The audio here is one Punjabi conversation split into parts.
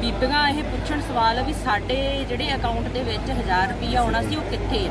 ਬੀਬੀਆਂ ਇਹ ਪੁੱਛਣ ਸਵਾਲ ਵੀ ਸਾਡੇ ਜਿਹੜੇ ਅਕਾਊਂਟ ਦੇ ਵਿੱਚ 1000 ਰੁਪਈਆ ਆਉਣਾ ਸੀ ਉਹ ਕਿੱਥੇ ਆ?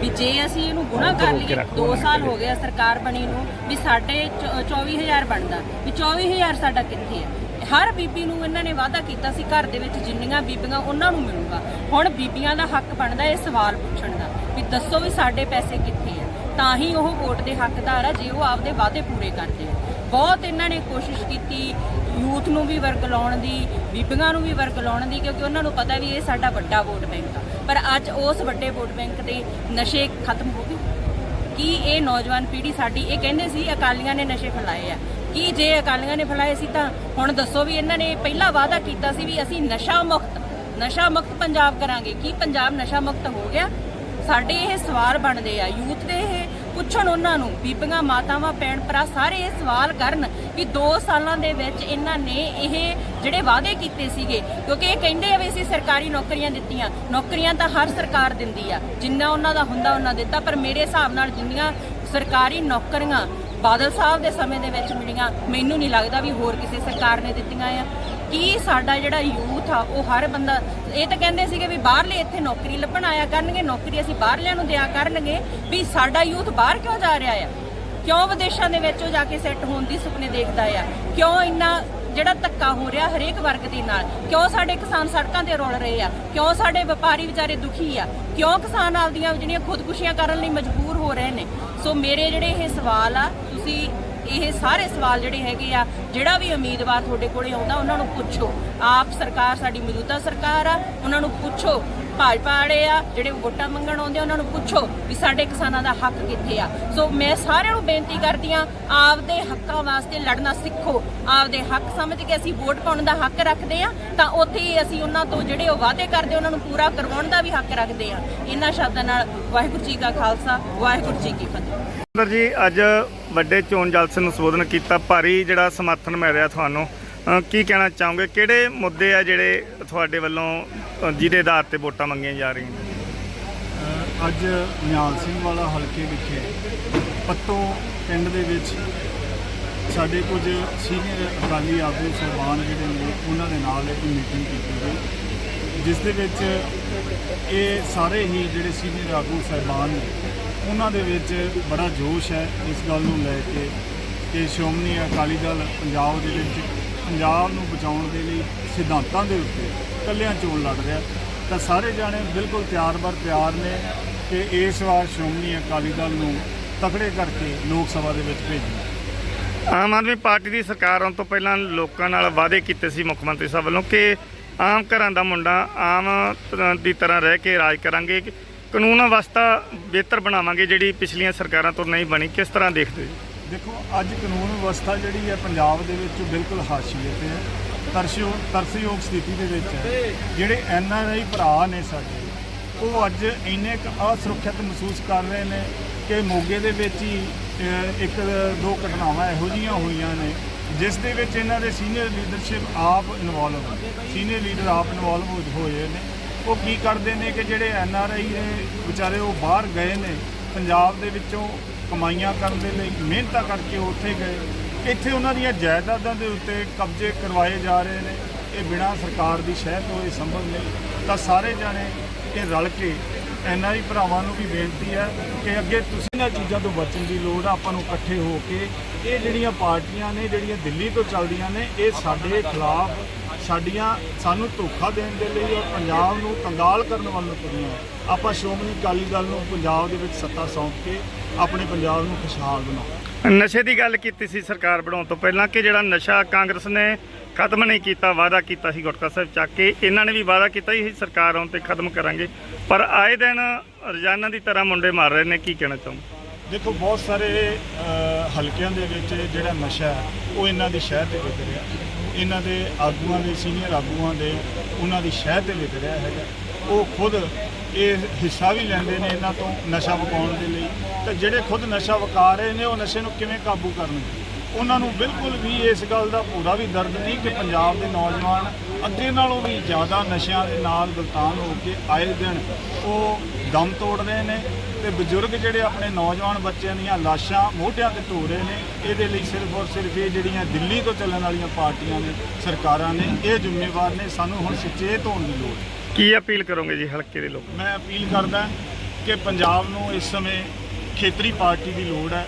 ਵੀ ਜੇ ਅਸੀਂ ਇਹਨੂੰ ਗੁਣਾ ਕਰ ਲਈਏ 2 ਸਾਲ ਹੋ ਗਏ ਸਰਕਾਰ ਬਣੀ ਨੂੰ ਵੀ ਸਾਡੇ ਚੌ- 24000 ਬਣਦਾ ਵੀ 24000 ਸਾਡਾ ਕਿੱਥੇ ਆ? ਹਰ ਬੀਬੀ ਨੂੰ ਇਹਨਾਂ ਨੇ ਵਾਅਦਾ ਕੀਤਾ ਸੀ ਘਰ ਦੇ ਵਿੱਚ ਜਿੰਨੀਆਂ ਬੀਬੀਆਂ ਉਹਨਾਂ ਨੂੰ ਮਿਲੂਗਾ। ਹੁਣ ਬੀਬੀਆਂ ਦਾ ਹੱਕ ਬਣਦਾ ਇਹ ਸਵਾਲ ਪੁੱਛਣ ਦਾ ਵੀ ਦੱਸੋ ਵੀ ਸਾਡੇ ਪੈਸੇ ਕਿੱਥੇ ਆ? ਤਾਂ ਹੀ ਉਹ ਵੋਟ ਦੇ ਹੱਕਦਾਰ ਆ ਜੇ ਉਹ ਆਪਦੇ ਵਾਅਦੇ ਪੂਰੇ ਕਰਦੇ ਆ। ਬਹੁਤ ਇਹਨਾਂ ਨੇ ਕੋਸ਼ਿਸ਼ ਕੀਤੀ ਯੂਥ ਨੂੰ ਵੀ ਵਰਕ ਲਾਉਣ ਦੀ, ਬੀਬੀਆਂ ਨੂੰ ਵੀ ਵਰਕ ਲਾਉਣ ਦੀ, ਕਿਉਂਕਿ ਉਹਨਾਂ ਨੂੰ ਪਤਾ ਵੀ ਇਹ ਸਾਡਾ ਵੱਡਾ ਵੋਟ ਬੈਂਕ ਆ। ਪਰ ਅੱਜ ਉਸ ਵੱਡੇ ਵੋਟ ਬੈਂਕ ਦੇ ਨਸ਼ੇ ਖਤਮ ਹੋ ਗਏ। ਕੀ ਇਹ ਨੌਜਵਾਨ ਪੀੜ੍ਹੀ ਸਾਡੀ, ਇਹ ਕਹਿੰਦੇ ਸੀ ਅਕਾਲੀਆਂ ਨੇ ਨਸ਼ੇ ਫੈਲਾਏ ਆ। ਕੀ ਜੇ ਅਕਾਲੀਆਂ ਨੇ ਫੈਲਾਏ ਸੀ ਤਾਂ ਹੁਣ ਦੱਸੋ ਵੀ ਇਹਨਾਂ ਨੇ ਪਹਿਲਾ ਵਾਅਦਾ ਕੀਤਾ ਸੀ ਵੀ ਅਸੀਂ ਨਸ਼ਾ ਮੁਕਤ ਨਸ਼ਾ ਮੁਕਤ ਪੰਜਾਬ ਕਰਾਂਗੇ। ਕੀ ਪੰਜਾਬ ਨਸ਼ਾ ਮੁਕਤ ਹੋ ਗਿਆ? ਸਾਡੇ ਇਹ ਸਵਾਲ ਬਣਦੇ ਆ, ਯੂਥ ਦੇ ਇਹ ਪੁੱਛਣ ਉਹਨਾਂ ਨੂੰ, ਬੀਬੀਆਂ, ਮਾਤਾਵਾਂ, ਭੈਣ ਭਰਾ ਸਾਰੇ ਇਹ ਸਵਾਲ ਕਰਨ ਕਿ 2 ਸਾਲਾਂ ਦੇ ਵਿੱਚ ਇਹਨਾਂ ਨੇ ਇਹ ਜਿਹੜੇ ਵਾਅਦੇ ਕੀਤੇ ਸੀਗੇ, ਕਿਉਂਕਿ ਇਹ ਕਹਿੰਦੇ ਆ ਵੀ ਅਸੀਂ ਸਰਕਾਰੀ ਨੌਕਰੀਆਂ ਦਿੱਤੀਆਂ। ਨੌਕਰੀਆਂ ਤਾਂ ਹਰ ਸਰਕਾਰ ਦਿੰਦੀ ਆ, ਜਿੰਨਾ ਉਹਨਾਂ ਦਾ ਹੁੰਦਾ ਉਹਨਾਂ ਦਿੱਤਾ, ਪਰ ਮੇਰੇ ਹਿਸਾਬ ਨਾਲ ਜਿੰਨੀਆਂ ਸਰਕਾਰੀ ਨੌਕਰੀਆਂ ਬਾਦਲ ਸਾਹਿਬ ਦੇ ਸਮੇਂ ਦੇ ਵਿੱਚ ਮਿਲੀਆਂ, ਮੈਨੂੰ ਨਹੀਂ ਲੱਗਦਾ ਵੀ ਹੋਰ ਕਿਸੇ ਸਰਕਾਰ ਨੇ ਦਿੱਤੀਆਂ ਆ। ਕੀ ਸਾਡਾ ਜਿਹੜਾ ਯੂਥ ਆ, ਉਹ ਹਰ ਬੰਦਾ, ਇਹ ਤਾਂ ਕਹਿੰਦੇ ਸੀਗੇ ਵੀ ਬਾਹਰਲੇ ਇੱਥੇ ਨੌਕਰੀ ਲੱਭਣ ਆਇਆ ਕਰਨਗੇ, ਨੌਕਰੀ ਅਸੀਂ ਬਾਹਰਲਿਆਂ ਨੂੰ ਦਿਆ ਕਰਨਗੇ, ਵੀ ਸਾਡਾ ਯੂਥ ਬਾਹਰ ਕਿਉਂ ਜਾ ਰਿਹਾ ਆ? ਕਿਉਂ ਵਿਦੇਸ਼ਾਂ ਦੇ ਵਿੱਚ ਉਹ ਜਾ ਕੇ ਸੈੱਟ ਹੋਣ ਦੀ ਸੁਪਨੇ ਦੇਖਦਾ ਆ? ਕਿਉਂ ਇੰਨਾ ਜਿਹੜਾ ਧੱਕਾ ਹੋ ਰਿਹਾ ਹਰੇਕ ਵਰਗ ਦੇ ਨਾਲ? ਕਿਉਂ ਸਾਡੇ ਕਿਸਾਨ ਸੜਕਾਂ ਤੇ ਰੁਲ ਰਹੇ ਆ? ਕਿਉਂ ਸਾਡੇ ਵਪਾਰੀ ਵਿਚਾਰੇ ਦੁਖੀ ਆ? ਕਿਉਂ ਕਿਸਾਨ ਆਪਦੀਆਂ ਜਿਹੜੀਆਂ ਖੁਦਕੁਸ਼ੀਆਂ ਕਰਨ ਲਈ ਮਜਬੂਰ ਹੋ ਰਹੇ ਨੇ? ਸੋ ਮੇਰੇ ਜਿਹੜੇ ਇਹ ਸਵਾਲ ਆ, ਤੁਸੀਂ ਇਹ ਸਾਰੇ ਸਵਾਲ ਜਿਹੜੇ ਹੈਗੇ ਆ, ਜਿਹੜਾ ਵੀ ਉਮੀਦਵਾਰ ਤੁਹਾਡੇ ਕੋਲੇ ਆਉਂਦਾ, ਉਹਨਾਂ ਨੂੰ ਪੁੱਛੋ। ਆਪ ਸਰਕਾਰ ਸਾਡੀ ਮੌਜੂਦਾ ਸਰਕਾਰ ਆ, ਉਹਨਾਂ ਨੂੰ ਪੁੱਛੋ। ਭਾਜਪਾ ਵਾਲੇ ਆ, ਜਿਹੜੇ ਵੋਟਾਂ ਮੰਗਣ ਆਉਂਦੇ ਆ, ਉਹਨਾਂ ਨੂੰ ਪੁੱਛੋ ਵੀ ਸਾਡੇ ਕਿਸਾਨਾਂ ਦਾ ਹੱਕ ਕਿੱਥੇ ਆ। ਸੋ ਮੈਂ ਸਾਰਿਆਂ ਨੂੰ ਬੇਨਤੀ ਕਰਦੀ ਆ ਆਪਦੇ ਹੱਕਾਂ ਵਾਸਤੇ ਲੜਨਾ ਸਿੱਖੋ। ਆਪਦੇ ਹੱਕ ਸਮਝ ਕੇ ਅਸੀਂ ਵੋਟ ਪਾਉਣ ਦਾ ਹੱਕ ਰੱਖਦੇ ਆ ਤਾਂ ਉੱਥੇ ਹੀ ਅਸੀਂ ਉਹਨਾਂ ਤੋਂ ਜਿਹੜੇ ਉਹ ਵਾਅਦੇ ਕਰਦੇ, ਉਹਨਾਂ ਨੂੰ ਪੂਰਾ ਕਰਵਾਉਣ ਦਾ ਵੀ ਹੱਕ ਰੱਖਦੇ ਆ ਇਹਨਾਂ ਸ਼ਬਦਾਂ ਨਾਲ ਵਾਹਿਗੁਰੂ ਜੀ ਕਾ ਖਾਲਸਾ, ਵਾਹਿਗੁਰੂ ਜੀ ਕੀ ਫਤਿਹ। ਸੁੰਦਰ ਜੀ, ਅੱਜ ਵੱਡੇ ਚੋਣ ਜਲਸੇ ਨੂੰ ਸੰਬੋਧਨ ਕੀਤਾ, ਭਾਰੀ ਜਿਹੜਾ ਸਮਰਥਨ ਮਿਲ ਰਿਹਾ ਤੁਹਾਨੂੰ। ਕੀ ਕਹਿਣਾ ਚਾਹੋਗੇ? ਕਿਹੜੇ ਮੁੱਦੇ ਆ ਜਿਹੜੇ ਤੁਹਾਡੇ ਵੱਲੋਂ ਜਿਹਦੇ ਆਧਾਰ ਤੇ ਵੋਟਾਂ ਮੰਗੀਆਂ ਜਾ ਰਹੀਆਂ ਅੱਜ ਨਿਹਾਲ ਸਿੰਘ ਵਾਲਾ ਹਲਕੇ ਵਿਖੇ ਪੱਤੋਂ ਪਿੰਡ ਦੇ ਵਿੱਚ ਸਾਡੇ ਕੁਝ ਸੀਨੀਅਰ ਅਕਾਲੀ ਆਗੂ ਸਹਿਬਾਨ ਜਿਹੜੇ ਨੇ, ਉਹਨਾਂ ਦੇ ਨਾਲ ਇੱਕ ਮੀਟਿੰਗ ਕੀਤੀ ਗਈ। ਜਿਸ ਦੇ ਵਿੱਚ ਇਹ ਸਾਰੇ ਹੀ ਜਿਹੜੇ ਸੀਨੀਅਰ ਆਗੂ ਸਹਿਬਾਨ ਨੇ ਉਹਨਾਂ ਦੇ ਵਿੱਚ ਬੜਾ ਜੋਸ਼ ਹੈ ਇਸ ਗੱਲ ਨੂੰ ਲੈ ਕੇ ਕਿ ਸ਼੍ਰੋਮਣੀ ਅਕਾਲੀ ਦਲ ਪੰਜਾਬ ਦੇ ਵਿੱਚ ਪੰਜਾਬ ਨੂੰ ਬਚਾਉਣ ਦੇ ਲਈ ਸਿਧਾਂਤਾਂ ਦੇ ਉੱਤੇ ਇਕੱਲਿਆਂ ਚੋਣ ਲੜ ਰਿਹਾ ਤਾਂ ਸਾਰੇ ਜਾਣੇ ਬਿਲਕੁਲ ਤਿਆਰ ਬਰ ਤਿਆਰ ਨੇ ਕਿ ਇਸ ਵਾਰ ਸ਼੍ਰੋਮਣੀ ਅਕਾਲੀ ਦਲ ਨੂੰ ਤਕੜੇ ਕਰਕੇ ਲੋਕ ਸਭਾ ਦੇ ਵਿੱਚ ਭੇਜਣਾ ਆਮ ਆਦਮੀ ਪਾਰਟੀ ਦੀ ਸਰਕਾਰ ਆਉਣ ਤੋਂ ਪਹਿਲਾਂ ਲੋਕਾਂ ਨਾਲ ਵਾਅਦੇ ਕੀਤੇ ਸੀ ਮੁੱਖ ਮੰਤਰੀ ਸਾਹਿਬ ਵੱਲੋਂ ਕਿ ਆਮ ਘਰਾਂ ਦਾ ਮੁੰਡਾ ਆਮ ਦੀ ਤਰ੍ਹਾਂ ਰਹਿ ਕੇ ਰਾਜ ਕਰਾਂਗੇ। ਕਾਨੂੰਨ ਅਵਸਥਾ ਬਿਹਤਰ ਬਣਾਵਾਂਗੇ ਜਿਹੜੀ ਪਿਛਲੀਆਂ ਸਰਕਾਰਾਂ ਤੋਂ ਨਹੀਂ ਬਣੀ, ਕਿਸ ਤਰ੍ਹਾਂ ਦੇਖਦੇ ਜੀ? ਦੇਖੋ, ਅੱਜ ਕਾਨੂੰਨ ਵਿਵਸਥਾ ਜਿਹੜੀ ਹੈ ਪੰਜਾਬ ਦੇ ਵਿੱਚ ਉਹ ਬਿਲਕੁਲ ਹਾਸ਼ੀਏ ਤੇ ਹੈ ਤਰਸਯੋਗ ਤਰਸਯੋਗ ਸਥਿਤੀ ਦੇ ਵਿੱਚ ਹੈ। ਜਿਹੜੇ ਐਨ ਆਰ ਆਈ ਭਰਾ ਨੇ ਸਾਡੇ, ਉਹ ਅੱਜ ਇੰਨੇ ਕੁ ਅਸੁਰੱਖਿਅਤ ਮਹਿਸੂਸ ਕਰ ਰਹੇ ਨੇ ਕਿ ਮੋਗੇ ਦੇ ਵਿੱਚ ਹੀ ਇੱਕ, ਦੋ ਘਟਨਾਵਾਂ ਇਹੋ ਜਿਹੀਆਂ ਹੋਈਆਂ ਨੇ, ਜਿਸ ਦੇ ਵਿੱਚ ਇਹਨਾਂ ਦੇ ਸੀਨੀਅਰ ਲੀਡਰਸ਼ਿਪ ਆਪ ਇਨਵੋਲਵ ਸੀਨੀਅਰ ਲੀਡਰ ਆਪ ਇਨਵੋਲਵ ਹੋਏ ਨੇ। ਉਹ ਕੀ ਕਰਦੇ ਨੇ ਕਿ ਜਿਹੜੇ ਐਨ ਆਰ ਆਈ ਨੇ ਵਿਚਾਰੇ ਉਹ ਬਾਹਰ ਗਏ ਨੇ, ਪੰਜਾਬ ਦੇ ਵਿੱਚੋਂ ਕਮਾਈਆਂ ਕਰਨ ਦੇ ਲਈ, ਮਿਹਨਤਾਂ ਕਰਕੇ ਉੱਥੇ ਗਏ। ਇੱਥੇ ਉਹਨਾਂ ਦੀਆਂ ਜਾਇਦਾਦਾਂ ਦੇ ਉੱਤੇ ਕਬਜ਼ੇ ਕਰਵਾਏ ਜਾ ਰਹੇ ਨੇ। ਇਹ ਬਿਨਾਂ ਸਰਕਾਰ ਦੀ ਸ਼ਹਿ ਤੋਂ ਇਹ ਸੰਭਵ ਨਹੀਂ। ਤਾਂ ਸਾਰੇ ਜਾਣੇ ਇਹ ਰਲ ਕੇ ਐਨਆਈ ਭਰਾਵਾਂ ਨੂੰ ਵੀ ਬੇਨਤੀ ਹੈ ਕਿ ਅੱਗੇ ਤੁਸੀਂ ਇਹਨਾਂ ਚੀਜ਼ਾਂ ਤੋਂ ਬਚਣ ਦੀ ਲੋੜ ਆ, ਆਪਾਂ ਨੂੰ ਇਕੱਠੇ ਹੋ ਕੇ ਇਹ ਜਿਹੜੀਆਂ ਪਾਰਟੀਆਂ ਨੇ, ਜਿਹੜੀਆਂ ਦਿੱਲੀ ਤੋਂ ਚੱਲਦੀਆਂ ਨੇ, ਇਹ ਸਾਡੇ ਖਿਲਾਫ ਸਾਡੀਆਂ ਸਾਨੂੰ ਧੋਖਾ ਦੇਣ ਦੇ ਲਈ ਔਰ ਪੰਜਾਬ ਨੂੰ ਕੰਗਾਲ ਕਰਨ ਵੱਲ ਨੂੰ ਤੁਰੀਆਂ ਆਪਾਂ ਸ਼੍ਰੋਮਣੀ ਅਕਾਲੀ ਦਲ ਨੂੰ ਪੰਜਾਬ ਦੇ ਵਿੱਚ ਸੱਤਾ ਸੌਂਪ ਕੇ ਆਪਣੇ ਪੰਜਾਬ ਨੂੰ ਖੁਸ਼ਹਾਲ ਬਣਾਉਣਾ ਨਸ਼ੇ ਦੀ ਗੱਲ ਕੀਤੀ ਸੀ ਸਰਕਾਰ ਬਣਾਉਣ ਤੋਂ ਪਹਿਲਾਂ ਕਿ ਜਿਹੜਾ ਨਸ਼ਾ ਕਾਂਗਰਸ ਨੇ ਖਤਮ ਨਹੀਂ ਕੀਤਾ ਵਾਅਦਾ ਕੀਤਾ ਸੀ ਗੁਟਕਾ ਸਾਹਿਬ ਚੱਕ ਕੇ ਇਹਨਾਂ ਨੇ ਵੀ ਵਾਅਦਾ ਕੀਤਾ ਸੀ ਸਰਕਾਰ ਆਉਣ ਤੇ ਖਤਮ ਕਰਾਂਗੇ। ਪਰ ਆਏ ਦਿਨ ਰੋਜ਼ਾਨਾ ਦੀ ਤਰ੍ਹਾਂ ਮੁੰਡੇ ਮਾਰ ਰਹੇ ਨੇ ਕੀ ਕਹਿਣਾ ਚਾਹੁੰਦੇ ਦੇਖੋ ਬਹੁਤ ਸਾਰੇ ਹਲਕਿਆਂ ਦੇ ਵਿੱਚ ਜਿਹੜਾ ਨਸ਼ਾ ਹੈ ਉਹ ਇਹਨਾਂ ਦੀ ਸ਼ਹਿਰ ਤੇ ਵਿਕ ਰਿਹਾ। ਇਹਨਾਂ ਦੇ ਆਗੂਆਂ ਦੇ ਸੀਨੀਅਰ ਆਗੂਆਂ ਦੇ, ਉਹਨਾਂ ਦੀ ਸ਼ਹਿਰ ਦੇ ਵਿੱਚ ਰਿਹਾ ਹੈਗਾ। ਉਹ ਖੁਦ ਇਹ ਹਿੱਸਾ ਵੀ ਲੈਂਦੇ ਨੇ ਇਹਨਾਂ ਤੋਂ ਨਸ਼ਾ ਵਕਾਉਣ ਦੇ ਲਈ। ਤੇ ਜਿਹੜੇ ਖੁਦ ਨਸ਼ਾ ਵਕਾ ਰਹੇ ਨੇ, ਉਹ ਨਸ਼ੇ ਨੂੰ ਕਿਵੇਂ ਕਾਬੂ ਕਰਨਗੇ ਉਹਨਾਂ ਨੂੰ ਬਿਲਕੁਲ ਵੀ ਇਸ ਗੱਲ ਦਾ ਪੂਰਾ ਵੀ ਦਰਦ ਨਹੀਂ ਕਿ ਪੰਜਾਬ ਦੇ ਨੌਜਵਾਨ ਅੱਗੇ ਨਾਲੋਂ ਵੀ ਜ਼ਿਆਦਾ ਨਸ਼ਿਆਂ ਦੇ ਨਾਲ ਗਲਤਾਨ ਹੋ ਕੇ ਆਏ ਦਿਨ ਉਹ ਦਮ ਤੋੜ ਰਹੇ ਨੇ। ਤੇ ਬਜ਼ੁਰਗ ਜਿਹੜੇ ਆਪਣੇ ਨੌਜਵਾਨ ਬੱਚਿਆਂ ਦੀਆਂ ਲਾਸ਼ਾਂ ਮੋਢਿਆਂ ਤੇ ਢੋ ਰਹੇ ਨੇ ਇਹਦੇ ਲਈ ਸਿਰਫ ਔਰ ਸਿਰਫ ਇਹ ਜਿਹੜੀਆਂ ਦਿੱਲੀ ਤੋਂ ਚੱਲਣ ਵਾਲੀਆਂ ਪਾਰਟੀਆਂ ਨੇ ਸਰਕਾਰਾਂ ਨੇ ਇਹ ਜ਼ਿੰਮੇਵਾਰ ਨੇ ਸਾਨੂੰ ਹੁਣ ਸੁਚੇਤ ਹੋਣ ਦੀ ਲੋੜ ਹੈ। ਕੀ ਅਪੀਲ ਕਰੋਗੇ ਜੀ ਹਲਕੇ ਦੇ ਲੋਕ? ਮੈਂ ਅਪੀਲ ਕਰਦਾ ਕਿ ਪੰਜਾਬ ਨੂੰ ਇਸ ਸਮੇਂ ਖੇਤਰੀ ਪਾਰਟੀ ਦੀ ਲੋੜ ਹੈ।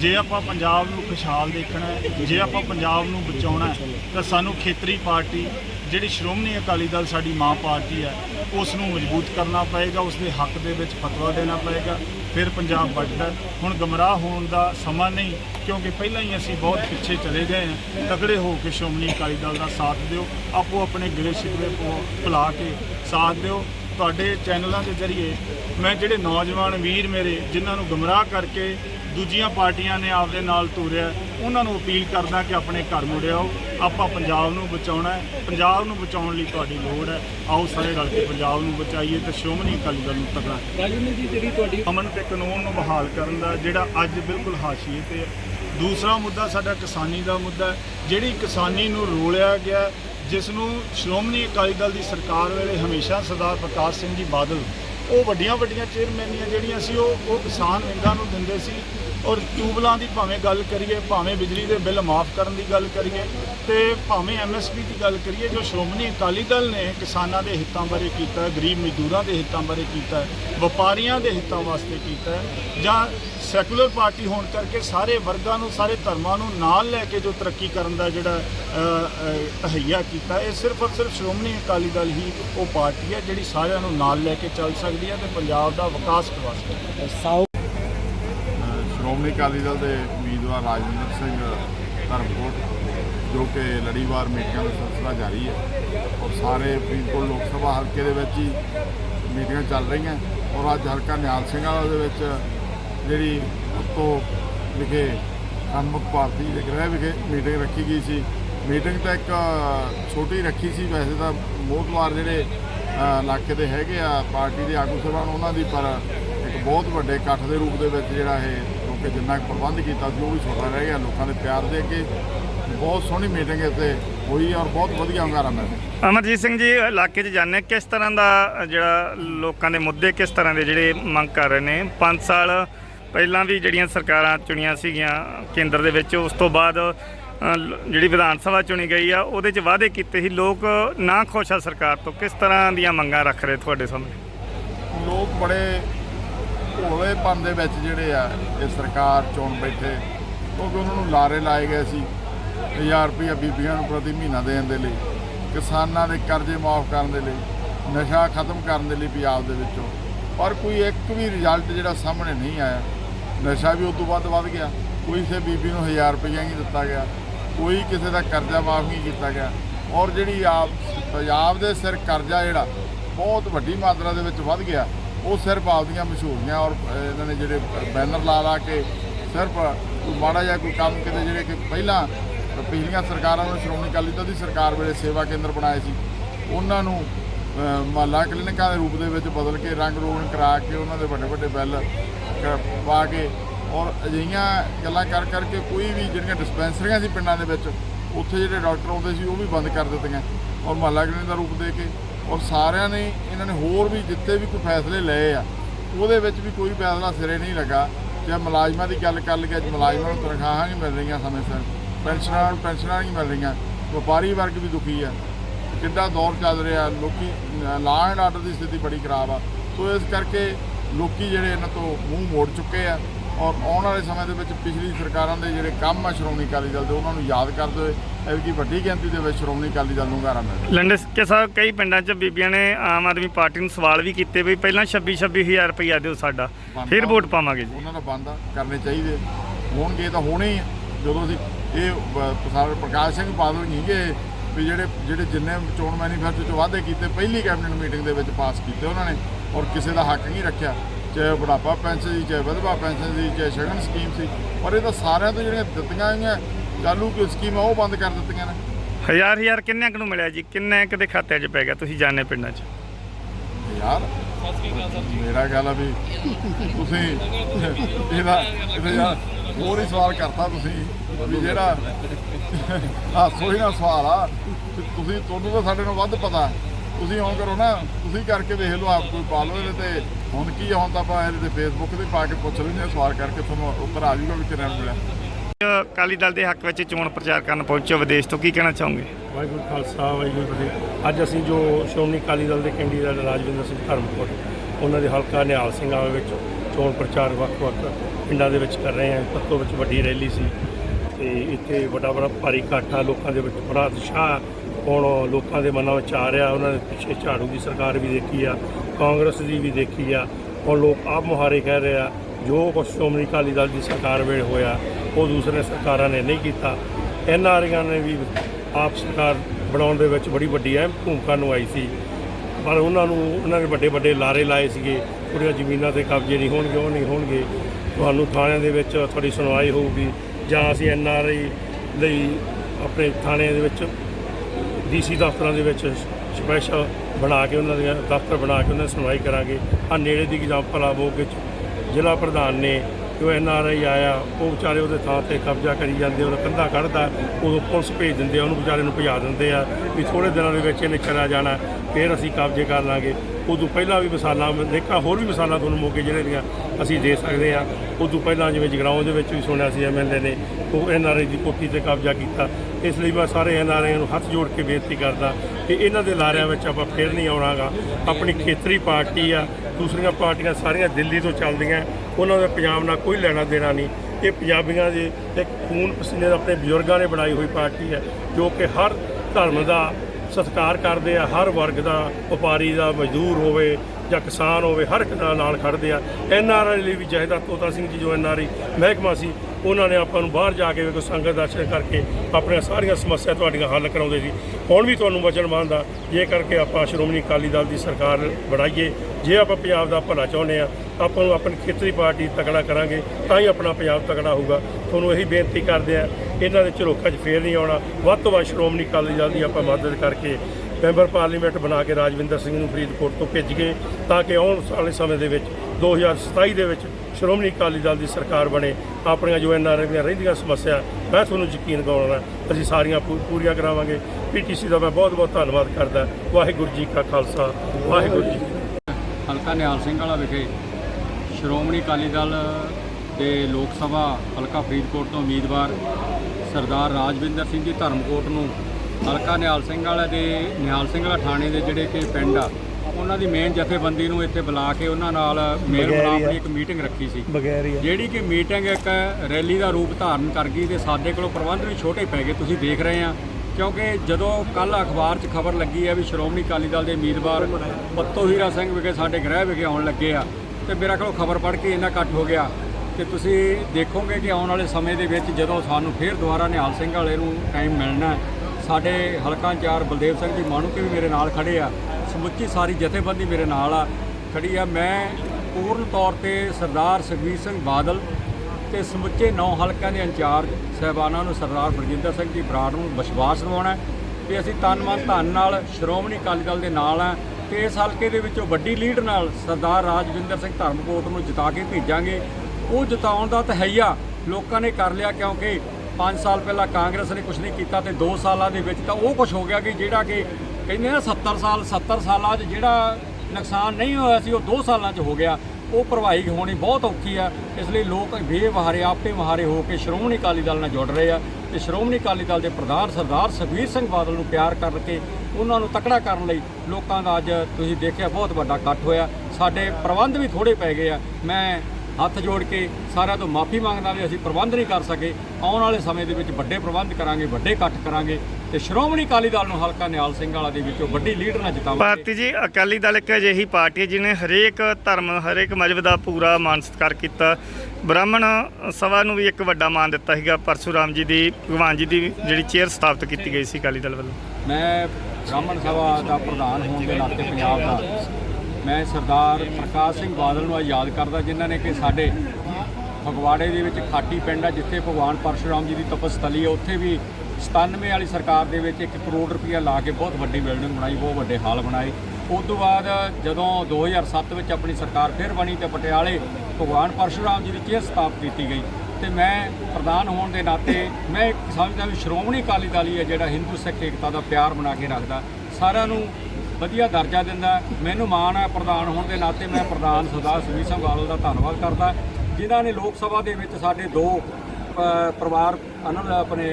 ਜੇ ਆਪਾਂ ਪੰਜਾਬ ਨੂੰ ਖੁਸ਼ਹਾਲ ਦੇਖਣਾ ਹੈ ਜੇ ਆਪਾਂ ਪੰਜਾਬ ਨੂੰ ਬਚਾਉਣਾ ਹੈ ਤਾਂ ਸਾਨੂੰ ਖੇਤਰੀ ਪਾਰਟੀ ਜਿਹੜੀ ਸ਼੍ਰੋਮਣੀ ਅਕਾਲੀ ਦਲ ਸਾਡੀ ਮਾਂ ਪਾਰਟੀ ਹੈ, ਉਸ ਨੂੰ ਮਜ਼ਬੂਤ ਕਰਨਾ ਪਏਗਾ ਉਸ ਦੇ ਹੱਕ ਦੇ ਵਿੱਚ ਫਤਵਾ ਦੇਣਾ ਪਏਗਾ। ਫਿਰ ਪੰਜਾਬ ਵੱਜਦਾ ਹੁਣ ਗਮਰਾਹ ਹੋਣ ਦਾ ਸਮਾਂ ਨਹੀਂ, ਕਿਉਂਕਿ ਪਹਿਲਾਂ ਹੀ ਅਸੀਂ ਬਹੁਤ ਪਿੱਛੇ ਚਲੇ ਗਏ ਹਾਂ। ਤਗੜੇ ਹੋ ਕੇ ਸ਼੍ਰੋਮਣੀ ਅਕਾਲੀ ਦਲ ਦਾ ਸਾਥ ਦਿਓ ਆਪੋ ਆਪਣੇ ਗਿਲੇ ਸ਼ਿਕਵੇ ਭੁ- ਭੁਲਾ ਕੇ ਸਾਥ ਦਿਓ। ਤੁਹਾਡੇ ਚੈਨਲਾਂ ਦੇ ਜ਼ਰੀਏ ਮੈਂ ਜਿਹੜੇ ਨੌਜਵਾਨ ਵੀਰ ਮੇਰੇ ਜਿਨ੍ਹਾਂ ਨੂੰ ਗਮਰਾਹ ਕਰਕੇ ਦੂਜੀਆਂ ਪਾਰਟੀਆਂ ਨੇ ਆਪਦੇ ਨਾਲ ਤੋਰਿਆ ਉਹਨਾਂ ਨੂੰ ਅਪੀਲ ਕਰਦਾ ਕਿ ਆਪਣੇ ਘਰ ਮੁੜਿਆਓ ਆਪਾਂ ਪੰਜਾਬ ਨੂੰ ਬਚਾਉਣਾ ਹੈ। ਪੰਜਾਬ ਨੂੰ ਬਚਾਉਣ ਲਈ ਤੁਹਾਡੀ ਲੋੜ ਹੈ। ਆਓ ਸਾਰੇ ਰਲ ਕੇ ਪੰਜਾਬ ਨੂੰ ਬਚਾਈਏ ਤੇ ਸ਼੍ਰੋਮਣੀ ਅਕਾਲੀ ਦਲ ਨੂੰ ਤਕੜਾ ਰਾਜਵਿੰਦਰ ਜੀ ਜਿਹੜੀ ਤੁਹਾਡੀ ਅਮਨ ਤੇ ਕਾਨੂੰਨ ਨੂੰ ਬਹਾਲ ਕਰਨ ਦਾ ਜਿਹੜਾ ਅੱਜ ਬਿਲਕੁਲ ਹਾਸ਼ੀਏ ਤੇ ਦੂਸਰਾ ਮੁੱਦਾ ਸਾਡਾ ਕਿਸਾਨੀ ਦਾ ਮੁੱਦਾ ਜਿਹੜੀ ਕਿਸਾਨੀ ਨੂੰ ਰੋਲਿਆ ਗਿਆ ਜਿਸ ਨੂੰ ਸ਼੍ਰੋਮਣੀ ਅਕਾਲੀ ਦਲ ਦੀ ਸਰਕਾਰ ਵੇਲੇ ਹਮੇਸ਼ਾ ਸਰਦਾਰ ਪ੍ਰਕਾਸ਼ ਸਿੰਘ ਜੀ ਬਾਦਲ ਉਹ ਵੱਡੀਆਂ ਵੱਡੀਆਂ ਚੇਅਰਮੈਨੀਆਂ ਜਿਹੜੀਆਂ ਸੀ ਉਹ ਉਹ ਕਿਸਾਨ ਵਿੰਗਾਂ ਨੂੰ ਦਿੰਦੇ ਸੀ। ਔਰ ਟਿਊਬਲਾਂ ਦੀ ਭਾਵੇਂ ਗੱਲ ਕਰੀਏ ਭਾਵੇਂ ਬਿਜਲੀ ਦੇ ਬਿੱਲ ਮਾਫ ਕਰਨ ਦੀ ਗੱਲ ਕਰੀਏ ਤੇ ਭਾਵੇਂ ਐਮਐਸਪੀ ਦੀ ਗੱਲ ਕਰੀਏ ਜੋ ਸ਼੍ਰੋਮਣੀ ਅਕਾਲੀ ਦਲ ਨੇ ਕਿਸਾਨਾਂ ਦੇ ਹਿੱਤਾਂ ਬਾਰੇ ਕੀਤਾ ਗਰੀਬ ਮਜ਼ਦੂਰਾਂ ਦੇ ਹਿੱਤਾਂ ਬਾਰੇ ਕੀਤਾ ਵਪਾਰੀਆਂ ਦੇ ਹਿੱਤਾਂ ਵਾਸਤੇ ਕੀਤਾ ਜਾਂ ਸੈਕੂਲਰ ਪਾਰਟੀ ਹੋਣ ਕਰਕੇ ਸਾਰੇ ਵਰਗਾਂ ਨੂੰ ਸਾਰੇ ਧਰਮਾਂ ਨੂੰ ਨਾਲ ਲੈ ਕੇ ਜੋ ਤਰੱਕੀ ਕਰਨ ਦਾ ਜਿਹੜਾ ਅ, ਤਹਈਆ ਕੀਤਾ ਇਹ ਸਿਰਫ ਔਰ ਸਿਰਫ ਸ਼੍ਰੋਮਣੀ ਅਕਾਲੀ ਦਲ ਹੀ ਉਹ ਪਾਰਟੀ ਹੈ ਜਿਹੜੀ ਸਾਰਿਆਂ ਨੂੰ ਨਾਲ ਲੈ ਕੇ ਚੱਲ ਸਕਦੀ ਹੈ ਤੇ ਪੰਜਾਬ ਦਾ ਵਿਕਾਸ ਕਰਵਾ ਸਕਦੀ ਹੈ। ਸ਼੍ਰੋਮਣੀ ਅਕਾਲੀ ਦਲ ਦੇ ਉਮੀਦਵਾਰ ਰਾਜਵਿੰਦਰ ਸਿੰਘ ਧਰਮਕੋਟ, ਜੋ ਕਿ ਲੜੀਵਾਰ ਮੀਟਿੰਗਾਂ ਦਾ ਸਿਲਸਿਲਾ ਜਾਰੀ ਹੈ। ਔਰ ਸਾਰੇ ਫਰੀਦਕੋਟ ਲੋਕ ਸਭਾ ਹਲਕੇ ਦੇ ਵਿੱਚ ਹੀ ਮੀਟਿੰਗਾਂ ਚੱਲ ਰਹੀਆਂ। ਔਰ ਅੱਜ ਹਲਕਾ ਨਿਹਾਲ ਸਿੰਘ ਵਾਲਾ ਦੇ ਵਿੱਚ ਜਿਹੜੀ ਉੱਤੋਂ ਵਿਖੇ ਹਨਮੁਖ ਭਾਰਤੀ ਦੇ ਗ੍ਰਹਿ ਵਿਖੇ ਮੀਟਿੰਗ ਰੱਖੀ ਗਈ ਸੀ। ਮੀਟਿੰਗ ਤਾਂ ਇੱਕ ਛੋਟੀ ਰੱਖੀ ਸੀ, ਵੈਸੇ ਤਾਂ ਮੋਹਤਵਾਰ ਜਿਹੜੇ ਇਲਾਕੇ ਦੇ ਹੈਗੇ ਆ, ਪਾਰਟੀ ਦੇ ਆਗੂ ਸਭਾ ਉਹਨਾਂ ਦੀ, ਪਰ ਇੱਕ ਬਹੁਤ ਵੱਡੇ ਇਕੱਠ ਦੇ ਰੂਪ ਦੇ ਵਿੱਚ ਜਿਹੜਾ ਇਹ ਕਿਉਂਕਿ ਜਿੰਨਾ ਕੁ ਪ੍ਰਬੰਧ ਕੀਤਾ ਸੀ ਉਹ ਵੀ ਛੋਟਾ ਰਹਿ ਗਿਆ ਲੋਕਾਂ ਦੇ ਪਿਆਰ ਦੇ ਕੇ। ਬਹੁਤ ਸੋਹਣੀ ਮੀਟਿੰਗ ਇੱਥੇ ਹੋਈ ਔਰ ਬਹੁਤ ਵਧੀਆ ਹੰਗਾਰਾ ਮਿਲਿਆ ਅਮਰਜੀਤ ਸਿੰਘ ਜੀ ਇਲਾਕੇ 'ਚ ਜਾਣਦੇ ਹਾਂ ਕਿਸ ਤਰ੍ਹਾਂ ਦਾ ਜਿਹੜਾ ਲੋਕਾਂ ਦੇ ਮੁੱਦੇ ਕਿਸ ਤਰ੍ਹਾਂ ਦੇ ਜਿਹੜੇ ਮੰਗ ਕਰ ਰਹੇ ਨੇ? 5 ਸਾਲ ਪਹਿਲਾਂ ਵੀ ਜਿਹੜੀਆਂ ਸਰਕਾਰਾਂ ਚੁਣੀਆਂ ਸੀਗੀਆਂ ਕੇਂਦਰ ਦੇ ਵਿੱਚ ਉਸ ਤੋਂ ਬਾਅਦ ਜਿਹੜੀ ਵਿਧਾਨ ਸਭਾ ਚੁਣੀ ਗਈ ਆ ਉਹਦੇ 'ਚ ਵਾਅਦੇ ਕੀਤੇ ਸੀ ਲੋਕ ਨਾ ਖੁਸ਼ ਆ ਸਰਕਾਰ ਤੋਂ। ਕਿਸ ਤਰ੍ਹਾਂ ਦੀਆਂ ਮੰਗਾਂ ਰੱਖ ਰਹੇ ਤੁਹਾਡੇ ਸਾਹਮਣੇ? ਲੋਕ ਬੜੇ ਭੋਲੇਪਨ ਦੇ ਵਿੱਚ ਜਿਹੜੇ ਆ, ਇਹ ਸਰਕਾਰ ਚੋਣ ਬੈਠੇ। ਕਿਉਂਕਿ ਉਹਨਾਂ ਨੂੰ ਲਾਰੇ ਲਾਏ ਗਏ ਸੀ 1000 ਰੁਪਇਆ ਬੀਬੀਆਂ ਨੂੰ ਪ੍ਰਤੀ ਮਹੀਨਾ ਦੇਣ ਦੇ ਲਈ, ਕਿਸਾਨਾਂ ਦੇ ਕਰਜ਼ੇ ਮਾਫ ਕਰਨ ਦੇ ਲਈ, ਨਸ਼ਾ ਖਤਮ ਕਰਨ ਦੇ ਲਈ ਪੰਜਾਬ ਦੇ ਵਿੱਚੋਂ। ਪਰ ਕੋਈ ਇੱਕ ਵੀ ਰਿਜ਼ਲਟ ਜਿਹੜਾ ਸਾਹਮਣੇ ਨਹੀਂ ਆਇਆ। ਨਸ਼ਾ ਵੀ ਉਦੋਂ ਵੱਧ ਵੱਧ ਗਿਆ, ਕੋਈ ਸੇ ਬੀਬੀ ਨੂੰ 1000 ਰੁਪਇਆ ਨਹੀਂ ਦਿੱਤਾ ਗਿਆ, ਕੋਈ ਕਿਸੇ ਦਾ ਕਰਜ਼ਾ ਮਾਫ ਨਹੀਂ ਕੀਤਾ ਗਿਆ। ਔਰ ਜਿਹੜੀ ਆਪ, ਪੰਜਾਬ ਦੇ ਸਿਰ ਕਰਜ਼ਾ ਜਿਹੜਾ, ਬਹੁਤ ਵੱਡੀ ਮਾਤਰਾ ਦੇ ਵਿੱਚ ਵੱਧ ਗਿਆ। ਉਹ ਸਿਰਫ ਆਪਦੀਆਂ ਮਸ਼ਹੂਰੀਆਂ ਔਰ ਇਹਨਾਂ ਨੇ ਜਿਹੜੇ ਬੈਨਰ ਲਾ ਲਾ ਕੇ ਸਿਰਫ ਕੋਈ ਮਾੜਾ ਜਿਹਾ ਕੋਈ ਕੰਮ ਕਿਤੇ ਜਿਹੜੇ ਕਿ ਪਹਿਲਾਂ ਪਿਛਲੀਆਂ ਸਰਕਾਰਾਂ ਨੂੰ ਸ਼੍ਰੋਮਣੀ ਅਕਾਲੀ ਦਲ ਦੀ ਸਰਕਾਰ ਵੇਲੇ ਸੇਵਾ ਕੇਂਦਰ ਬਣਾਏ ਸੀ, ਉਹਨਾਂ ਨੂੰ ਮਹੱਲਾ ਕਲੀਨਿਕਾਂ ਦੇ ਰੂਪ ਦੇ ਵਿੱਚ ਬਦਲ ਕੇ ਰੰਗ ਰੋਗਨ ਕਰਾ ਕੇ ਉਹਨਾਂ ਦੇ ਵੱਡੇ ਵੱਡੇ ਬਿੱਲ ਪਾ ਕੇ ਔਰ ਅਜਿਹੀਆਂ ਗੱਲਾਂ ਕਰ ਕਰਕੇ ਕੋਈ ਵੀ ਜਿਹੜੀਆਂ ਡਿਸਪੈਂਸਰੀਆਂ ਸੀ ਪਿੰਡਾਂ ਦੇ ਵਿੱਚ, ਉੱਥੇ ਜਿਹੜੇ ਡਾਕਟਰ ਆਉਂਦੇ ਸੀ ਉਹ ਵੀ ਬੰਦ ਕਰ ਦਿੱਤੀਆਂ ਔਰ ਮਹੱਲਾ ਕਲੀਨਿਕ ਦਾ ਰੂਪ ਦੇ ਕੇ ਔਰ ਸਾਰਿਆਂ ਨੇ ਇਹਨਾਂ ਨੇ ਹੋਰ ਵੀ ਜਿੱਥੇ ਵੀ ਕੋਈ ਫੈਸਲੇ ਲਏ ਆ, ਉਹਦੇ ਵਿੱਚ ਵੀ ਕੋਈ ਫੈਸਲਾ ਸਿਰੇ ਨਹੀਂ ਲੱਗਾ। ਜੇ ਮੁਲਾਜ਼ਮਾਂ ਦੀ ਗੱਲ ਕਰ ਲਈਏ ਮੁਲਾਜ਼ਮਾਂ ਨੂੰ ਤਨਖਾਹਾਂ ਨਹੀਂ ਮਿਲ ਰਹੀਆਂ ਸਮੇਂ ਸਿਰ, ਪੈਨਸ਼ਨਾਂ ਨੂੰ ਪੈਨਸ਼ਨਾਂ ਨਹੀਂ ਮਿਲ ਰਹੀਆਂ, ਵਪਾਰੀ ਵਰਗ ਵੀ ਦੁਖੀ ਆ। ਕਿੱਡਾ ਦੌਰ ਚੱਲ ਰਿਹਾ, ਲੋਕੀ ਲਾਅ ਐਂਡ ਆਰਡਰ ਦੀ ਸਥਿਤੀ ਬੜੀ ਖਰਾਬ ਆ। ਸੋ ਇਸ ਕਰਕੇ ਲੋਕੀ ਜਿਹੜੇ ਇਹਨਾਂ ਤੋਂ ਮੂੰਹ ਮੋੜ ਚੁੱਕੇ ਆ। ਔਰ ਆਉਣ ਵਾਲੇ ਸਮੇਂ ਦੇ ਵਿੱਚ ਪਿਛਲੀ ਸਰਕਾਰਾਂ ਦੇ ਜਿਹੜੇ ਕੰਮ ਆ ਸ਼੍ਰੋਮਣੀ ਅਕਾਲੀ ਦਲ ਦੇ ਉਹਨਾਂ ਨੂੰ ਯਾਦ ਕਰਦੇ ਹੋਏ ਐਤਕੀ ਵੱਡੀ ਗਿਣਤੀ ਦੇ ਵਿੱਚ ਸ਼੍ਰੋਮਣੀ ਅਕਾਲੀ ਦਲ ਨੂੰ ਹੰਗਾਰਾ ਮਿਲਿਆ ਲੰਡੇ ਕੇ ਸਾਹਿਬ ਕਈ ਪਿੰਡਾਂ 'ਚ ਬੀਬੀਆਂ ਨੇ ਆਮ ਆਦਮੀ ਪਾਰਟੀ ਨੂੰ ਸਵਾਲ ਵੀ ਕੀਤੇ ਵੀ ਪਹਿਲਾਂ 26 26000 ਰੁਪਈਆ ਦਿਓ ਸਾਡਾ ਫਿਰ ਵੋਟ ਪਾਵਾਂਗੇ ਜੀ। ਉਹਨਾਂ ਦਾ ਬੰਦਾ ਕਰਨੇ ਚਾਹੀਦੇ ਹੋਣਗੇ ਤਾਂ ਹੋਣੇ ਹੀ ਜਦੋਂ ਅਸੀਂ ਇਹ ਪ੍ਰਕਾਸ਼ ਸਿੰਘ ਬਾਦਲ ਨਹੀਂ ਗਏ ਵੀ ਜਿਹੜੇ ਜਿਹੜੇ ਜਿੰਨੇ ਚੋਣ ਮੈਨੀਫੈਸਟੋ ਚ ਵਾਅਦੇ ਕੀਤੇ ਪਹਿਲੀ ਕੈਬਨਿਟ ਮੀਟਿੰਗ ਦੇ ਵਿੱਚ ਪਾਸ ਕੀਤੇ ਉਹਨਾਂ ਨੇ ਔਰ ਕਿਸੇ ਦਾ ਹੱਕ ਨਹੀਂ ਰੱਖਿਆ। ਚਾਹੇ ਬੁਢਾਪਾ ਪੈਨਸ਼ਨ ਸੀ ਚਾਹੇ ਵਿਧਵਾ ਪੈਨਸ਼ਨ ਸੀ ਚਾਹੇ ਸ਼ਗਨ ਸਕੀਮ ਸੀ। ਪਰ ਇਹ ਤਾਂ ਸਾਰਿਆਂ ਤੋਂ ਜਿਹੜੀਆਂ ਦਿੱਤੀਆਂ ਹੋਈਆਂ ਚਾਲੂ ਕੋਈ ਸਕੀਮ ਆ ਉਹ ਬੰਦ ਕਰ ਦਿੱਤੀਆਂ ਨੇ। ਹਜ਼ਾਰ ਹਜ਼ਾਰ ਕਿੰਨੇ ਕੁ ਨੂੰ ਮਿਲਿਆ ਜੀ? ਕਿੰਨੇ ਕੁ ਦੇ ਖਾਤੇ 'ਚ ਪੈ ਗਿਆ? ਤੁਸੀਂ ਜਾਣਦੇ ਪਿੰਡਾਂ 'ਚ। ਯਾਰ ਮੇਰਾ ਖਿਆਲ ਆ ਵੀ ਤੁਸੀਂ ਇਹਦਾ ਇਹਦਾ ਯਾਰ ਹੋਰ ਹੀ ਸਵਾਲ ਕਰਤਾ ਤੁਸੀਂ ਵੀ ਜਿਹੜਾ ਹਾਸੋ ਹੀ ਨਾ ਸਵਾਲ ਆ ਤੁਸੀਂ ਤੁਹਾਨੂੰ ਤਾਂ ਸਾਡੇ ਨੂੰ ਵੱਧ ਪਤਾ। ਤੁਸੀਂ ਹੁਣ ਕਰੋ ਨਾ ਤੁਸੀਂ ਕਰਕੇ ਵੇਖ ਲਓ ਆਪ ਕੋਈ ਪਾ ਲਓ ਇਹਦੇ ਤੇ। ਹੁਣ ਕੀ ਆ, ਹੁਣ ਤਾਂ ਆਪਾਂ ਇਹਦੇ ਤੇ ਫੇਸਬੁੱਕ ਤੇ ਪਾ ਕੇ ਪੁੱਛ ਲੈਂਦੇ ਹਾਂ ਸਵਾਲ ਕਰਕੇ ਤੁਹਾਨੂੰ ਉੱਤਰ ਆ ਜਾਊਗਾ ਵੀ ਕਿੰਨਾ ਮਿਲਿਆ। ਅਕਾਲੀ ਦਲ ਦੇ ਹੱਕ ਵਿੱਚ ਚੋਣ ਪ੍ਰਚਾਰ ਕਰਨ ਪਹੁੰਚੇ ਹੋ ਵਿਦੇਸ਼ ਤੋਂ ਕੀ ਕਹਿਣਾ ਚਾਹੋਗੇ? ਵਾਹਿਗੁਰੂ ਖਾਲਸਾ ਵਾਹਿਗੁਰੂ ਫਤਿਹ। ਅੱਜ ਅਸੀਂ ਜੋ ਸ਼੍ਰੋਮਣੀ ਅਕਾਲੀ ਦਲ ਦੇ ਕੈਂਡੀਡੇਟ ਰਾਜਵਿੰਦਰ ਸਿੰਘ ਧਰਮਕੋਟ ਉਹਨਾਂ ਦੇ ਹਲਕਾ ਨਿਹਾਲ ਸਿੰਘ ਆਵੇ ਵਿੱਚ ਚੋਣ ਪ੍ਰਚਾਰ ਵੱਖ-ਵੱਖ ਪਿੰਡਾਂ ਦੇ ਵਿੱਚ ਕਰ ਰਹੇ ਹਾਂ। ਪੱਤੋ ਵਿੱਚ ਵੱਡੀ ਰੈਲੀ ਸੀ ਤੇ ਇੱਥੇ ਵੱਡਾ ਬੜਾ ਭਾਰੀ ਇਕੱਠ ਆ ਲੋਕਾਂ ਦੇ ਵਿੱਚ ਬੜਾ ਉਤਸ਼ਾਹ ਹੁਣ ਲੋਕਾਂ ਦੇ ਮਨਾਂ ਵਿੱਚ ਆ ਰਿਹਾ, ਉਹਨਾਂ ਦੇ ਪਿੱਛੇ ਝਾੜੂ ਦੀ ਸਰਕਾਰ ਵੀ ਦੇਖੀ ਆ, ਕਾਂਗਰਸ ਦੀ ਵੀ ਦੇਖੀ ਆ, ਹੁਣ ਲੋਕ ਆਪ ਮੁਹਾਰੇ ਕਹਿ ਰਹੇ ਆ, ਜੋ ਕੁਛ ਸ਼੍ਰੋਮਣੀ ਅਕਾਲੀ ਦਲ ਦੀ ਸਰਕਾਰ ਵੇਲੇ ਹੋਇਆ, ਉਹ ਦੂਸਰੇ ਸਰਕਾਰਾਂ ਨੇ ਨਹੀਂ ਕੀਤਾ। ਐਨ ਆਰੀਆਂ ਨੇ ਵੀ ਆਪ ਸਰਕਾਰ ਬਣਾਉਣ ਦੇ ਵਿੱਚ ਬੜੀ ਵੱਡੀ ਅਹਿਮ ਭੂਮਿਕਾ ਨਿਭਾਈ ਸੀ। ਪਰ ਉਹਨਾਂ ਨੂੰ, ਉਹਨਾਂ ਨੇ ਵੱਡੇ ਵੱਡੇ ਲਾਰੇ ਲਾਏ ਸੀਗੇ ਪੂਰੀਆਂ ਜ਼ਮੀਨਾਂ ਤੇ ਕਬਜ਼ੇ ਨਹੀਂ ਹੋਣਗੇ, ਉਹ ਨਹੀਂ ਹੋਣਗੇ। ਤੁਹਾਨੂੰ ਥਾਣਿਆਂ ਦੇ ਵਿੱਚ ਤੁਹਾਡੀ ਸੁਣਵਾਈ ਹੋਊਗੀ, ਜਾਂ ਅਸੀਂ ਐਨ ਆਰ ਆਈ ਲਈ ਆਪਣੇ ਥਾਣੇ ਦੇ ਵਿੱਚ ਡੀਸੀ ਦਫ਼ਤਰਾਂ ਦੇ ਵਿੱਚ ਸਪੈਸ਼ਲ ਬਣਾ ਕੇ ਉਹਨਾਂ ਦੇ ਦਫ਼ਤਰ ਬਣਾ ਕੇ ਉਹਨਾਂ ਦੀ ਸੁਣਵਾਈ ਕਰਾਂਗੇ। ਆ ਨੇੜੇ ਦੀ ਐਗਜ਼ਾਮਪਲ ਆ ਮੋਗੇ 'ਚ ਜ਼ਿਲ੍ਹਾ ਪ੍ਰਧਾਨ ਨੇ ਜੋ ਐਨ ਆਰ ਆਈ ਆਇਆ, ਉਹ ਵਿਚਾਰੇ ਉਹਦੇ ਥਾਂ ਤੇ ਕਬਜ਼ਾ ਕਰੀ ਜਾਂਦੇ ਉਹ ਕੰਧਾ ਕੱਢਦਾ ਉਦੋਂ ਪੁਲਿਸ ਭੇਜ ਦਿੰਦੇ ਆ, ਉਹਨੂੰ ਵਿਚਾਰੇ ਨੂੰ ਭਜਾ ਦਿੰਦੇ ਆ ਵੀ ਥੋੜੇ ਦਿਨਾਂ ਦੇ ਵਿੱਚ ਇਹਨੇ ਚਲਾ ਜਾਣਾ, ਫਿਰ ਅਸੀਂ ਕਬਜ਼ੇ ਕਰ ਲਾਂਗੇ। ਉਦੋਂ ਪਹਿਲਾਂ ਵੀ ਮਿਸਾਲਾਂ ਦੇਖਾਂ ਹੋਰ ਵੀ ਮਿਸਾਲਾਂ ਤੁਹਾਨੂੰ ਮੌਕੇ ਜਿਹੜੇ ਦੀਆਂ ਅਸੀਂ ਦੇ ਸਕਦੇ ਆ ਉਦੋਂ ਪਹਿਲਾਂ ਜਿਵੇਂ ਜਗਰਾਉਂ ਦੇ ਵਿੱਚ ਵੀ ਸੁਣਿਆ ਸੀ ਐਮਐਲਏ ਨੇ, ਉਹ ਐਨ ਆਰ ਆਈ ਦੀ ਕੋਠੀ ਤੇ ਕਬਜ਼ਾ ਕੀਤਾ। ਇਸ ਲਈ ਮੈਂ ਸਾਰੇ ਐਨ ਆਰ ਆਈ ਨੂੰ ਹੱਥ ਜੋੜ ਕੇ ਬੇਨਤੀ ਕਰਦਾ ਕਿ ਇਹਨਾਂ ਦੇ ਲਾਰਿਆਂ ਵਿੱਚ ਆਪਾਂ ਫੇਰ ਨਹੀਂ ਆਉਣਾਗਾ। ਆਪਣੀ ਖੇਤਰੀ ਪਾਰਟੀ ਆ, ਦੂਸਰੀਆਂ ਪਾਰਟੀਆਂ ਸਾਰੀਆਂ ਦਿੱਲੀ ਤੋਂ ਚੱਲਦੀਆਂ, ਉਹਨਾਂ ਦਾ ਪੰਜਾਬ ਨਾਲ ਕੋਈ ਲੈਣਾ ਦੇਣਾ ਨਹੀਂ। ਇਹ ਪੰਜਾਬੀਆਂ ਦੇ ਇੱਕ ਖੂਨ ਪਸੀਨੇ ਦਾ ਆਪਣੇ ਬਜ਼ੁਰਗਾਂ ਨੇ ਬਣਾਈ ਹੋਈ ਪਾਰਟੀ ਹੈ, ਜੋ ਕਿ ਹਰ ਧਰਮ ਦਾ ਸਤਿਕਾਰ ਕਰਦੇ ਆ, ਹਰ ਵਰਗ ਦਾ, ਵਪਾਰੀ ਦਾ, ਮਜ਼ਦੂਰ ਹੋਵੇ ਜਾਂ ਕਿਸਾਨ ਹੋਵੇ, ਹਰ ਇੱਕ ਨਾਲ ਖੜਦੇ ਆ। ਐਨ ਆਰ ਆਈ ਲਈ ਵੀ ਚਾਹੀਦਾ ਤੋਤਾ ਸਿੰਘ ਜੀ ਜੋ ਐਨ ਆਰ ਆਈ ਮਹਿਕਮਾ ਸੀ ਉਹਨਾਂ ਨੇ ਆਪਾਂ ਨੂੰ ਬਾਹਰ ਜਾ ਕੇ ਵੀ ਕੋਈ ਸੰਗਤ ਦਰਸ਼ਨ ਕਰਕੇ ਆਪਣੀਆਂ ਸਾਰੀਆਂ ਸਮੱਸਿਆ ਤੁਹਾਡੀਆਂ ਹੱਲ ਕਰਾਉਂਦੇ ਸੀ। ਹੁਣ ਵੀ ਤੁਹਾਨੂੰ ਵਚਨ ਮੰਨਦਾ ਜੇ ਕਰਕੇ ਆਪਾਂ ਸ਼੍ਰੋਮਣੀ ਅਕਾਲੀ ਦਲ ਦੀ ਸਰਕਾਰ ਬਣਾਈਏ, ਜੇ ਆਪਾਂ ਪੰਜਾਬ ਦਾ ਭਲਾ ਚਾਹੁੰਦੇ ਆ ਆਪਾਂ ਨੂੰ ਆਪਣੀ ਖੇਤਰੀ ਪਾਰਟੀ ਤਕੜਾ ਕਰਾਂਗੇ, ਤਾਂ ਹੀ ਆਪਣਾ ਪੰਜਾਬ ਤਕੜਾ ਹੋਊਗਾ। ਤੁਹਾਨੂੰ ਇਹੀ ਬੇਨਤੀ ਕਰਦੇ ਆ ਇਹਨਾਂ ਦੇ ਝਰੋਖਾ 'ਚ ਫੇਰ ਨਹੀਂ ਆਉਣਾ। ਵੱਧ ਤੋਂ ਵੱਧ ਸ਼੍ਰੋਮਣੀ ਅਕਾਲੀ ਦਲ ਦੀ ਆਪਾਂ ਮਦਦ ਕਰਕੇ ਮੈਂਬਰ ਪਾਰਲੀਮੈਂਟ ਬਣਾ ਕੇ ਰਾਜਵਿੰਦਰ ਸਿੰਘ ਨੂੰ ਫਰੀਦਕੋਟ ਤੋਂ ਭੇਜੀਏ, ਤਾਂ ਕਿ ਆਉਣ ਵਾਲੇ ਸਮੇਂ ਦੇ ਵਿੱਚ 2027 ਦੇ ਵਿੱਚ ਸ਼੍ਰੋਮਣੀ ਅਕਾਲੀ ਦਲ ਦੀ ਸਰਕਾਰ ਬਣੇ, ਆਪਣੀਆਂ ਜੋ ਐਨ ਆਰ ਆਈ ਦੀਆਂ ਰਹਿੰਦੀਆਂ ਸਮੱਸਿਆ, ਮੈਂ ਤੁਹਾਨੂੰ ਯਕੀਨ ਦਿਵਾਉਣਾ, ਅਸੀਂ ਸਾਰੀਆਂ ਪੂ- ਪੂਰੀਆਂ ਕਰਾਵਾਂਗੇ। ਪੀਟੀਸੀ ਦਾ ਮੈਂ ਬਹੁਤ ਬਹੁਤ ਧੰਨਵਾਦ ਕਰਦਾ। ਵਾਹਿਗੁਰੂ ਜੀ ਕਾ ਖਾਲਸਾ, ਵਾਹਿਗੁਰੂ ਜੀ ਹਲਕਾ ਨਿਹਾਲ ਸਿੰਘ ਵਾਲਾ ਵਿਖੇ ਸ਼੍ਰੋਮਣੀ ਅਕਾਲੀ ਦਲ ਦੇ ਲੋਕ ਸਭਾ, ਹਲਕਾ ਫਰੀਦਕੋਟ ਤੋਂ ਉਮੀਦਵਾਰ ਸਰਦਾਰ ਰਾਜਵਿੰਦਰ ਸਿੰਘ ਜੀ ਧਰਮਕੋਟ ਨੂੰ, ਹਲਕਾ ਨਿਹਾਲ ਸਿੰਘ ਵਾਲਾ ਦੇ, ਨਿਹਾਲ ਸਿੰਘ ਵਾਲਾ ਥਾਣੇ ਦੇ ਜਿਹੜੇ ਕਿ ਪਿੰਡ ਆ ਉਹਨਾਂ ਦੀ ਮੇਨ ਜਥੇਬੰਦੀ ਨੂੰ ਇੱਥੇ ਬੁਲਾ ਕੇ ਉਹਨਾਂ ਨਾਲ ਮੇਲ ਮਿਲਾਪ ਦੀ ਇੱਕ ਮੀਟਿੰਗ ਰੱਖੀ ਸੀ। ਜਿਹੜੀ ਕਿ ਮੀਟਿੰਗ ਇੱਕ ਰੈਲੀ ਦਾ ਰੂਪ ਧਾਰਨ ਕਰ ਗਈ ਤੇ ਸਾਡੇ ਕੋਲੋਂ ਪ੍ਰਬੰਧ ਵੀ ਛੋਟੇ ਪੈ ਗਏ ਤੁਸੀਂ ਦੇਖ ਰਹੇ ਆ। ਕਿਉਂਕਿ ਜਦੋਂ ਕੱਲ ਅਖਬਾਰ 'ਚ ਖਬਰ ਲੱਗੀ ਹੈ ਵੀ ਸ਼੍ਰੋਮਣੀ ਅਕਾਲੀ ਦਲ ਦੇ ਉਮੀਦਵਾਰ ਪੱਤੋ ਹੀਰਾ ਸਿੰਘ ਵਿਖੇ ਸਾਡੇ ਗ੍ਰਹਿ ਵਿਖੇ ਆਉਣ ਲੱਗੇ ਆ ਤੇ ਮੇਰਾ ਕੋਲ ਖਬਰ ਪੜ੍ਹ ਕੇ ਇੰਨਾ ਇਕੱਠ ਹੋ ਗਿਆ ਤੇ ਤੁਸੀਂ ਦੇਖੋਗੇ ਕਿ ਆਉਣ ਵਾਲੇ ਸਮੇਂ ਦੇ ਵਿੱਚ ਜਦੋਂ ਸਾਨੂੰ ਫੇਰ ਦੁਬਾਰਾ ਨਿਹਾਲ ਸਿੰਘ ਵਾਲੇ ਨੂੰ ਟਾਈਮ ਮਿਲਣਾ ਹੈ, ਸਾਡੇ ਹਲਕਾ ਇੰਚਾਰਜ ਬਲਦੇਵ ਸਿੰਘ ਜੀ, ਮਾਣੂਕੇ ਵੀ ਮੇਰੇ ਨਾਲ ਖੜੇ ਆ। ਸਮੁੱਚੀ ਸਾਰੀ ਜਥੇਬੰਦੀ ਮੇਰੇ ਨਾਲ ਆ, ਖੜੀ ਆ। ਮੈਂ ਪੂਰਨ ਤੌਰ ਤੇ ਸਰਦਾਰ ਸੁਖਬੀਰ ਸਿੰਘ ਬਾਦਲ ਤੇ ਸਮੁੱਚੇ ਨੌ ਹਲਕਿਆਂ ਦੇ ਇੰਚਾਰਜ ਸਹਿਬਾਨਾਂ ਨੂੰ ਸਰਦਾਰ ਬਲਜਿੰਦਰ ਸਿੰਘ ਜੀ ਬਰਾੜ ਨੂੰ ਵਿਸ਼ਵਾਸ ਦਿਵਾਉਣਾ ਹੈ ਅਸੀਂ ਤਨ ਮਨ ਧਨ ਨਾਲ ਸ਼੍ਰੋਮਣੀ ਅਕਾਲੀ ਦਲ ਦੇ ਨਾਲ ਆ ਤੇ ਇਸ ਹਲਕੇ ਦੇ ਵਿੱਚੋਂ ਵੱਡੀ ਲੀਡ ਨਾਲ ਸਰਦਾਰ ਰਾਜਵਿੰਦਰ ਸਿੰਘ ਧਰਮਕੋਟ ਨੂੰ ਜਿਤਾ ਕੇ ਭੇਜਾਂਗੇ। ਉਹ ਜਿਤਾਉਣ ਦਾ ਤਾਂ ਹੈ ਹੀ ਆ ਲੋਕਾਂ ਨੇ ਕਰ ਲਿਆ ਕਿਉਂਕਿ 5 ਸਾਲ ਪਹਿਲਾਂ ਕਾਂਗਰਸ ਨੇ ਕੁਝ ਨਹੀਂ ਕੀਤਾ ਤੇ 2 ਸਾਲਾਂ ਦੇ ਵਿੱਚ ਤਾਂ ਉਹ ਕੁਝ ਹੋ ਗਿਆ ਕਿ ਜਿਹੜਾ ਕਿ ਕਹਿੰਦੇ ਨਾ 70 ਸਾਲ 70 ਸਾਲਾਂ 'ਚ ਜਿਹੜਾ ਨੁਕਸਾਨ ਨਹੀਂ ਹੋਇਆ ਸੀ, ਉਹ 2 ਸਾਲਾਂ 'ਚ ਹੋ ਗਿਆ। ਉਹ ਭਰਵਾਈ ਹੋਣੀ ਬਹੁਤ ਔਖੀ ਆ। ਇਸ ਲਈ ਲੋਕ ਬੇਵਹਾਰੇ, ਆਪੇ ਵਹਾਰੇ ਹੋ ਕੇ ਸ਼੍ਰੋਮਣੀ ਅਕਾਲੀ ਦਲ ਨਾਲ ਜੁੜ ਰਹੇ ਆ ਤੇ ਸ਼੍ਰੋਮਣੀ ਅਕਾਲੀ ਦਲ ਦੇ ਪ੍ਰਧਾਨ ਸਰਦਾਰ ਸੁਖਬੀਰ ਸਿੰਘ ਬਾਦਲ ਨੂੰ ਪਿਆਰ ਕਰਕੇ ਉਹਨਾਂ ਨੂੰ ਤਕੜਾ ਕਰਨ ਲਈ ਲੋਕਾਂ ਦਾ ਅੱਜ ਤੁਸੀਂ ਦੇਖਿਆ ਬਹੁਤ ਵੱਡਾ ਇਕੱਠ ਹੋਇਆ। ਸਾਡੇ ਪ੍ਰਬੰਧ ਵੀ ਥੋੜੇ ਪੈ ਗਏ ਆ। ਮੈਂ ਹੱਥ ਜੋੜ ਕੇ ਸਾਰਿਆਂ ਤੋਂ ਮਾਫੀ ਮੰਗਦਾ ਵੀ ਅਸੀਂ ਪ੍ਰਬੰਧ ਨਹੀਂ ਕਰ ਸਕੇ। ਆਉਣ ਵਾਲੇ ਸਮੇਂ ਦੇ ਵਿੱਚ ਵੱਡੇ ਪ੍ਰਬੰਧ ਕਰਾਂਗੇ ਵੱਡੇ ਇਕੱਠ ਕਰਾਂਗੇ ਤੇ ਸ਼੍ਰੋਮਣੀ ਅਕਾਲੀ ਦਲ ਨੂੰ ਹਲਕਾ ਨਿਹਾਲ ਸਿੰਘ ਵਾਲਾ ਦੇ ਵਿੱਚੋਂ ਵੱਡੀ ਲੀਡ ਨਾਲ ਜਿਤਾਵਾਂਗੇ। ਭਾਰਤੀ ਜੀ ਅਕਾਲੀ ਦਲ ਇੱਕ ਅਜਿਹੀ ਪਾਰਟੀ ਹੈ ਜਿਹਨੇ ਹਰੇਕ ਧਰਮ ਹਰੇਕ ਮਜ਼ਹਬ ਦਾ ਪੂਰਾ ਮਾਨ ਸਤਿਕਾਰ ਕੀਤਾ। ਬ੍ਰਾਹਮਣ ਸਭਾ ਨੂੰ ਵੀ ਇੱਕ ਵੱਡਾ ਮਾਨ ਦਿੱਤਾ ਸੀਗਾ। ਪਰਸ਼ੂਰਾਮ ਜੀ ਦੀ ਭਗਵਾਨ ਜੀ ਦੀ ਜਿਹੜੀ ਚੇਅਰ ਸਥਾਪਿਤ ਕੀਤੀ ਗਈ ਸੀ ਅਕਾਲੀ ਦਲ ਵੱਲੋਂ। ਮੈਂ ਬ੍ਰਾਹਮਣ ਸਭਾ ਦਾ ਪ੍ਰਧਾਨ ਹੋਣ ਦੇ ਨਾਤੇ ਪੰਜਾਬ ਦਾ ਮੈਂ ਸਰਦਾਰ ਪ੍ਰਕਾਸ਼ ਸਿੰਘ ਬਾਦਲ ਨੂੰ ਅੱਜ ਯਾਦ ਕਰਦਾ, ਜਿਨ੍ਹਾਂ ਨੇ ਕਿ ਸਾਡੇ ਫਗਵਾੜੇ ਦੇ ਵਿੱਚ ਖਾਟੀ ਪਿੰਡ ਆ, ਜਿੱਥੇ ਭਗਵਾਨ ਪਰਸ਼ੁਰਾਮ ਜੀ ਦੀ ਤਪਸਥਲੀ ਹੈ ਉੱਥੇ ਵੀ 97 ਵਾਲੀ ਸਰਕਾਰ ਦੇ ਵਿੱਚ 1 ਕਰੋੜ ਰੁਪਇਆ ਲਾ ਕੇ ਬਹੁਤ ਵੱਡੀ ਬਿਲਡਿੰਗ ਬਣਾਈ, ਬਹੁਤ ਵੱਡੇ ਹਾਲ ਬਣਾਏ। ਉਸ ਤੋਂ ਬਾਅਦ ਜਦੋਂ 2007 ਵਿੱਚ ਆਪਣੀ ਸਰਕਾਰ ਫਿਰ ਬਣੀ ਤੇ ਪਟਿਆਲੇ ਭਗਵਾਨ ਪਰਸ਼ੁਰਾਮ ਜੀ ਦੀ ਚੇਅਰ ਸਥਾਪਿਤ ਕੀਤੀ ਗਈ ਤੇ ਮੈਂ ਪ੍ਰਧਾਨ ਹੋਣ ਦੇ ਨਾਤੇ ਮੈਂ ਸਮਝਦਾ ਵੀ ਸ਼੍ਰੋਮਣੀ ਅਕਾਲੀ ਦਲ ਹੀ ਹੈ ਜਿਹੜਾ ਹਿੰਦੂ ਸਿੱਖ ਏਕਤਾ ਦਾ ਪਿਆਰ ਬਣਾ ਕੇ ਰੱਖਦਾ। ਸਾਰਿਆਂ ਨੂੰ ਵਧੀਆ ਦਰਜਾ ਦਿੰਦਾ। ਮੈਨੂੰ ਮਾਣ ਹੈ ਪ੍ਰਧਾਨ ਹੋਣ ਦੇ ਨਾਤੇ ਮੈਂ ਪ੍ਰਧਾਨ ਸਰਦਾਰ ਸੁਖਬੀਰ ਸਿੰਘ ਬਾਦਲ ਦਾ ਧੰਨਵਾਦ ਕਰਦਾ ਜਿਨ੍ਹਾਂ ਨੇ ਲੋਕ ਸਭਾ ਦੇ ਵਿੱਚ ਸਾਡੇ ਦੋ ਪਰਿਵਾਰ ਅਨਲ ਆਪਣੇ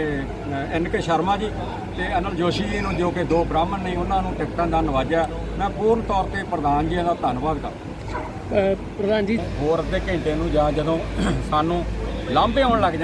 ਐਨ ਕੇ ਸ਼ਰਮਾ ਜੀ ਤੇ ਅਨਲ ਜੋਸ਼ੀ ਜੀ ਨੂੰ ਜੋ ਕਿ ਦੋ ਬ੍ਰਾਹਮਣ ਨੇ ਉਹਨਾਂ ਨੂੰ ਟਿਕਟਾਂ ਦਾ ਨਵਾਜਿਆ। ਮੈਂ ਪੂਰਨ ਤੌਰ ਤੇ ਪ੍ਰਧਾਨ ਜੀ ਦਾ ਧੰਨਵਾਦ ਕਰਦਾ ਪ੍ਰਧਾਨ ਜੀ। ਹੋਰ ਅੱਧੇ ਘੰਟੇ ਨੂੰ ਜਾਂ ਜਦੋਂ ਸਾਨੂੰ ਲਾਂਭੇ ਆਉਣ ਲੱਗ